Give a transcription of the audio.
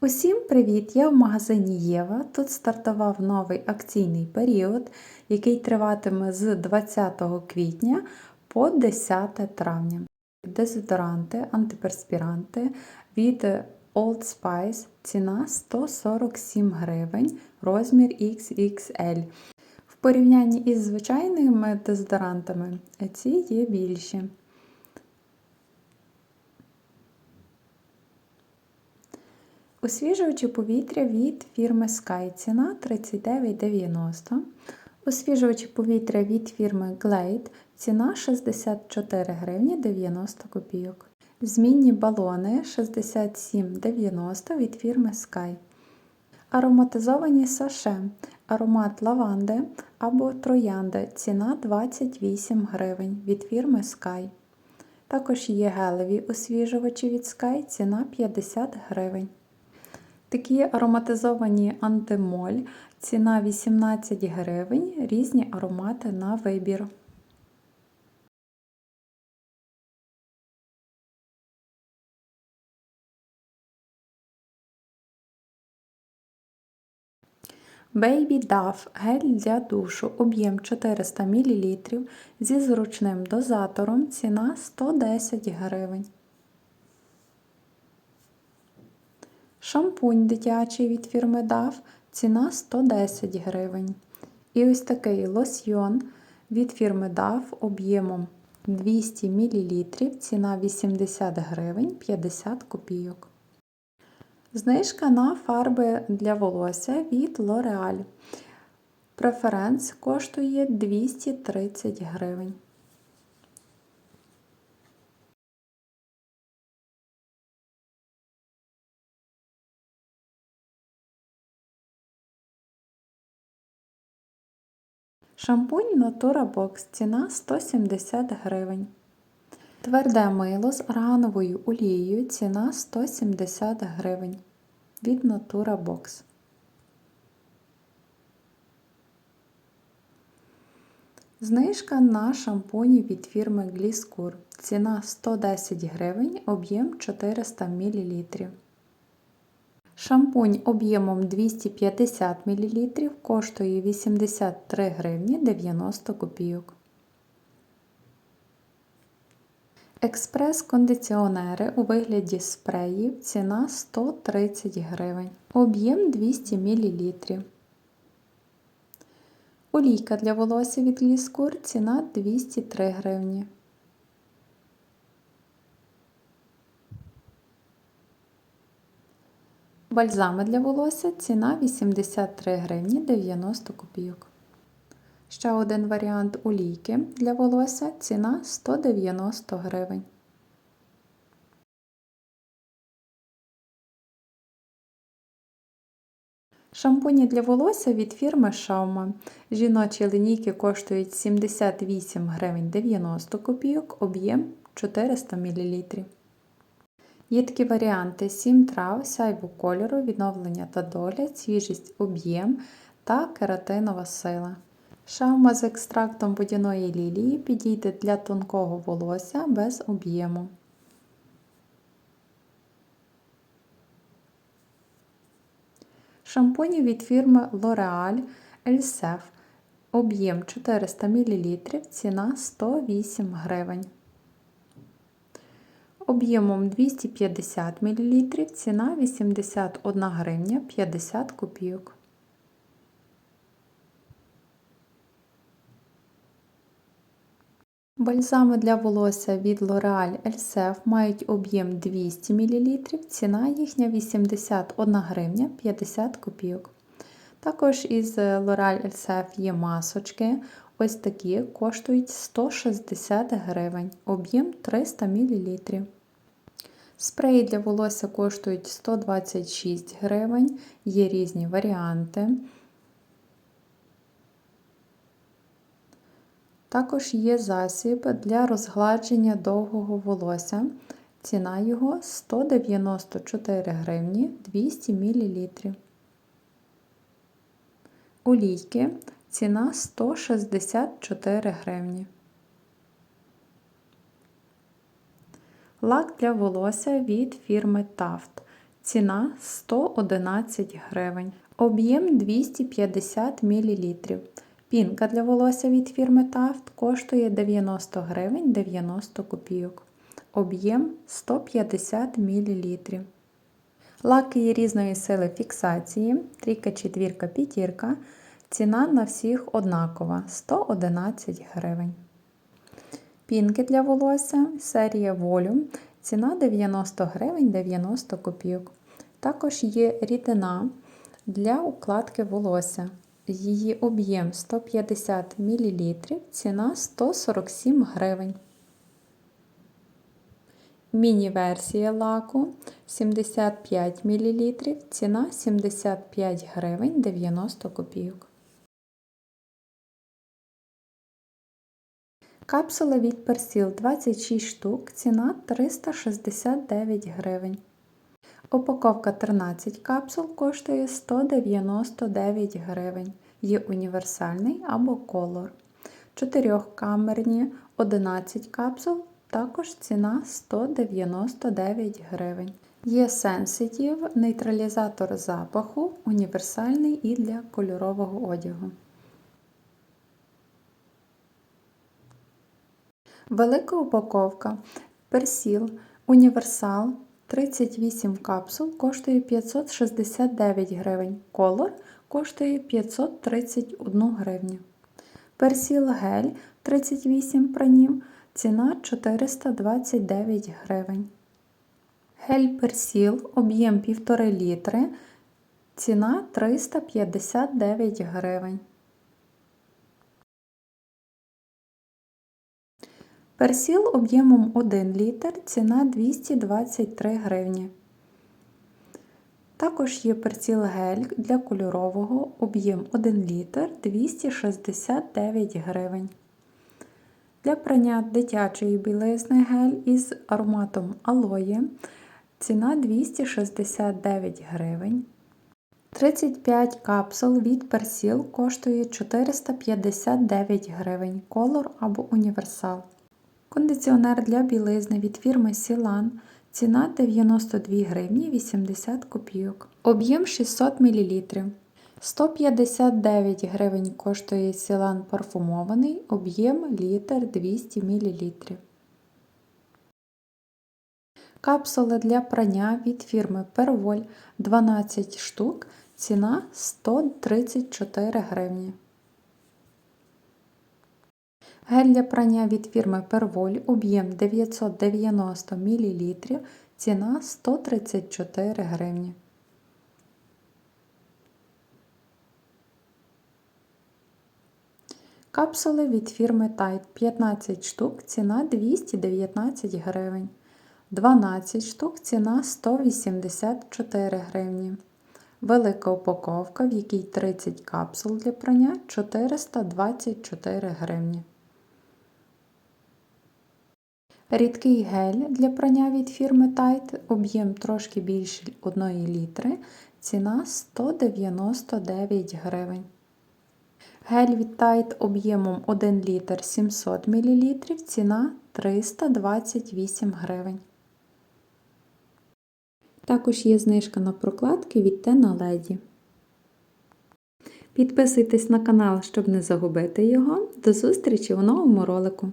Усім привіт! Я в магазині Єва. Тут стартував новий акційний період, який триватиме з 20 квітня по 10 травня. Дезодоранти, антиперспіранти від Old Spice ціна 147 гривень, розмір XXL. В порівнянні із звичайними дезодорантами ці є більші. Освіжувачі повітря від фірми Sky ціна 39,90. Освіжувачі повітря від фірми Glade ціна 64 гривні 90 копійок. Змінні балони 67,90 від фірми Sky. Ароматизовані саше. Аромат лаванди або троянди ціна 28 гривень від фірми Sky. Також є гелеві освіжувачі від Sky ціна 50 гривень. Такі ароматизовані антимоль, ціна 18 гривень, різні аромати на вибір. Baby Dove гель для душу, об'єм 400 мл зі зручним дозатором, ціна 110 гривень. Шампунь дитячий від фірми DAF ціна 110 гривень. І ось такий лосьйон від фірми DAF об'ємом 200 мл, ціна 80 гривень 50 копійок. Знижка на фарби для волосся від L'Oreal. Преференс коштує 230 гривень. Шампунь Natura Box ціна 170 гривень. Тверде мило з аргановою олією ціна 170 гривень від Natura Box. Знижка на шампуні від фірми Gliscour. Ціна 110 гривень, об'єм 400 мл. Шампунь об'ємом 250 мл коштує 83 гривні 90 копійок. Експрес-кондиціонери у вигляді спреїв ціна 130 гривень, об'єм 200 мл. Олійка для волосся від Ліскур ціна 203 гривні. Бальзами для волосся ціна 83 гривні 90 копійок. Ще один варіант олійки для волосся ціна 190 гривень. Шампуні для волосся від фірми Шаума. Жіночі линійки коштують 78 гривень 90 копійок, об'єм 400 мл. Є такі варіанти: 7 трав, сяйву кольору, відновлення та догляд, свіжість об'єм та кератинова сила. Шаума з екстрактом водяної лілії підійде для тонкого волосся без об'єму. Шампуні від фірми L'Oreal Elsef. Об'єм 400 мл, ціна 108 гривень об'ємом 250 мл, ціна 81 гривня 50 копійок. Бальзами для волосся від L'Oreal Elsef мають об'єм 200 мл, ціна їхня 81 гривня 50 копійок. Також із L'Oreal Elsef є масочки. Ось такі коштують 160 гривень, об'єм 300 мл. Спреї для волосся коштують 126 гривень, є різні варіанти. Також є засіб для розгладження довгого волосся. Ціна його 194 гривні 200 мл. Олійки ціна 164 гривні. Лак для волосся від фірми Taft. ціна 111 гривень. Об'єм 250 мл. Пінка для волосся від фірми Taft коштує 90 гривень 90 копійок. Об'єм 150 мл. Лаки є різної сили фіксації, трійка, четвірка, п'ятірка. Ціна на всіх однакова 111 гривень. Пінки для волосся серія Volume. Ціна 90 гривень 90 копійок. Також є рідина для укладки волосся. Її об'єм 150 мл, ціна 147 гривень. Міні-версія лаку 75 мл, ціна 75 гривень 90 копійок. Капсула від персіл 26 штук, ціна 369 гривень. Упаковка 13 капсул коштує 199 гривень. Є універсальний або колор. Чотирьохкамерні 11 капсул, також ціна 199 гривень. Є Sensitive, нейтралізатор запаху, універсальний і для кольорового одягу. Велика упаковка персіл універсал 38 капсул коштує 569 гривень. Колор коштує 531 гривню. Персіл гель 38 пранів. Ціна 429 гривень. Гель персіл об'єм 1,5 літри. Ціна 359 гривень. Персіл об'ємом 1 літр, ціна 223 гривні. Також є персіл гель для кольорового, об'єм 1 літр 269 гривень. Для прання дитячої білизни гель із ароматом алоє ціна 269 гривень. 35 капсул від персіл коштує 459 гривень, колор або універсал. Кондиціонер для білизни від фірми Сілан. Ціна 92 гривні 80 копійок. Об'єм 600 мл. 159 гривень коштує Сілан парфумований, об'єм літр 200 мл. Капсули для прання від фірми Перволь 12 штук. Ціна 134 гривні. Гель для прання від фірми Перволь об'єм 990 мл, ціна 134 гривні. Капсули від фірми Tide 15 штук, ціна 219 гривень. 12 штук ціна 184 гривні. Велика упаковка, в якій 30 капсул для прання 424 гривні. Рідкий гель для прання від фірми Tide, об'єм трошки більше 1 літри, ціна 199 гривень. Гель від Tide об'ємом 1 літр 700 мл, ціна 328 гривень. Також є знижка на прокладки від Тена Леді. Підписуйтесь на канал, щоб не загубити його. До зустрічі у новому ролику!